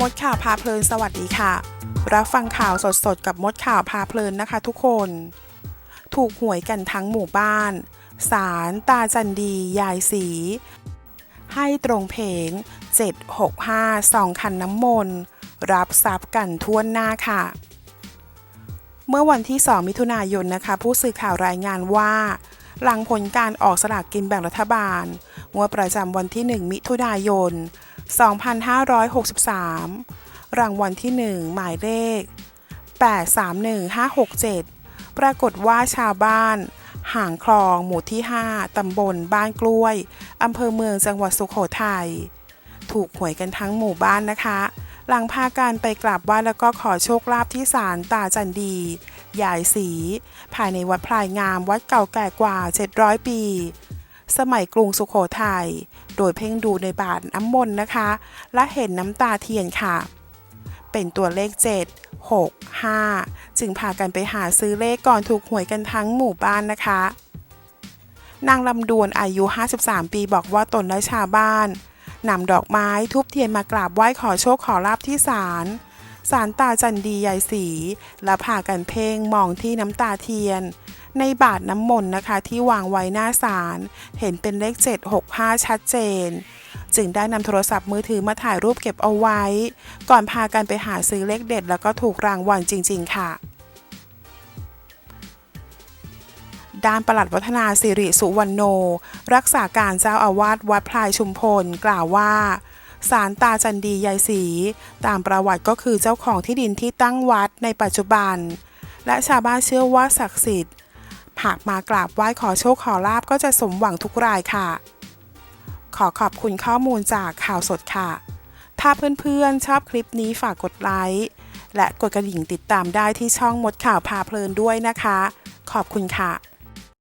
มดข่าวพาเพลินสวัสดีค่ะ รับฟังข่าวสดๆ กับมดข่าวพาเพลินนะคะทุกคน ถูกหวยกันทั้งหมู่บ้าน สารตาจันดี ยายสี ให้ตรงเพง765สองคันน้ำมนต์รับทรัพย์กันทั่วหน้าค่ะ เมื่อวันที่ 2 มิถุนายนนะคะ ผู้สื่อข่าวรายงานว่าหลังผลการออกสลากกินแบ่งรัฐบาล งวดประจำวันที่ 1 มิถุนายน 2563 รางวัลที่ 1 หมายเลข 831567 ปรากฏว่าชาวบ้าน ห่างคลองหมู่ที่ 5 ตำบลบ้านกล้วย อำเภอเมืองจังหวัดสุโขทัย ถูกหวยกันทั้งหมู่บ้านนะคะ หลังพากันไปกราบไหว้แล้วก็ขอโชคลาภที่ศาลตาจันดี ยายสี ภายในวัดพลายงามวัดเก่าแก่กว่า 700 ปี สมัยกรุงสุโขทัย โดยเพ่งดูในบาทน้ำมนต์นะคะ และเห็นน้ำตาเทียนค่ะ เป็นตัวเลข 7 6 5 จึงพากันไปหาซื้อเลขก่อนถูกหวยกันทั้งหมู่บ้านนะคะ นางลำดวนอายุ 53 ปีบอกว่าตนและชาวบ้านนำดอกไม้ทุบเทียนมากราบไหว้ขอโชคขอลาบที่ศาล ศาลตาจันดียายสี และพากันเพ่งมองที่น้ำตาเทียน ในบาทน้ำมนต์นะคะที่วางไว้หน้าศาลเห็นเป็นเลข 765 ชัดเจน จึงได้นำโทรศัพท์มือถือมาถ่ายรูปเก็บเอาไว้ ก่อนพากันไปหาซื้อเลขเด็ด แล้วก็ถูกรางวัลจริง ๆ ค่ะด้านปลัดวัฒนาสิริสุวรรณโน รักษาการเจ้าอาวาสวัดพลายชุมพล กล่าวว่าสารตาจันดียายศรีตามประวัติก็คือเจ้าของที่ดินที่ตั้งวัดในปัจจุบัน และชาวบ้านเชื่อว่าศักดิ์สิทธิ์ หากมากราบไหว้ขอโชคขอลาบก็จะสมหวังทุกรายค่ะ ขอขอบคุณข้อมูลจากข่าวสดค่ะ ถ้าเพื่อนๆชอบคลิปนี้ฝากกดไลค์และกดกระดิ่งติดตามได้ที่ช่องมดข่าวพาเพลินด้วยนะคะ ขอบคุณค่ะ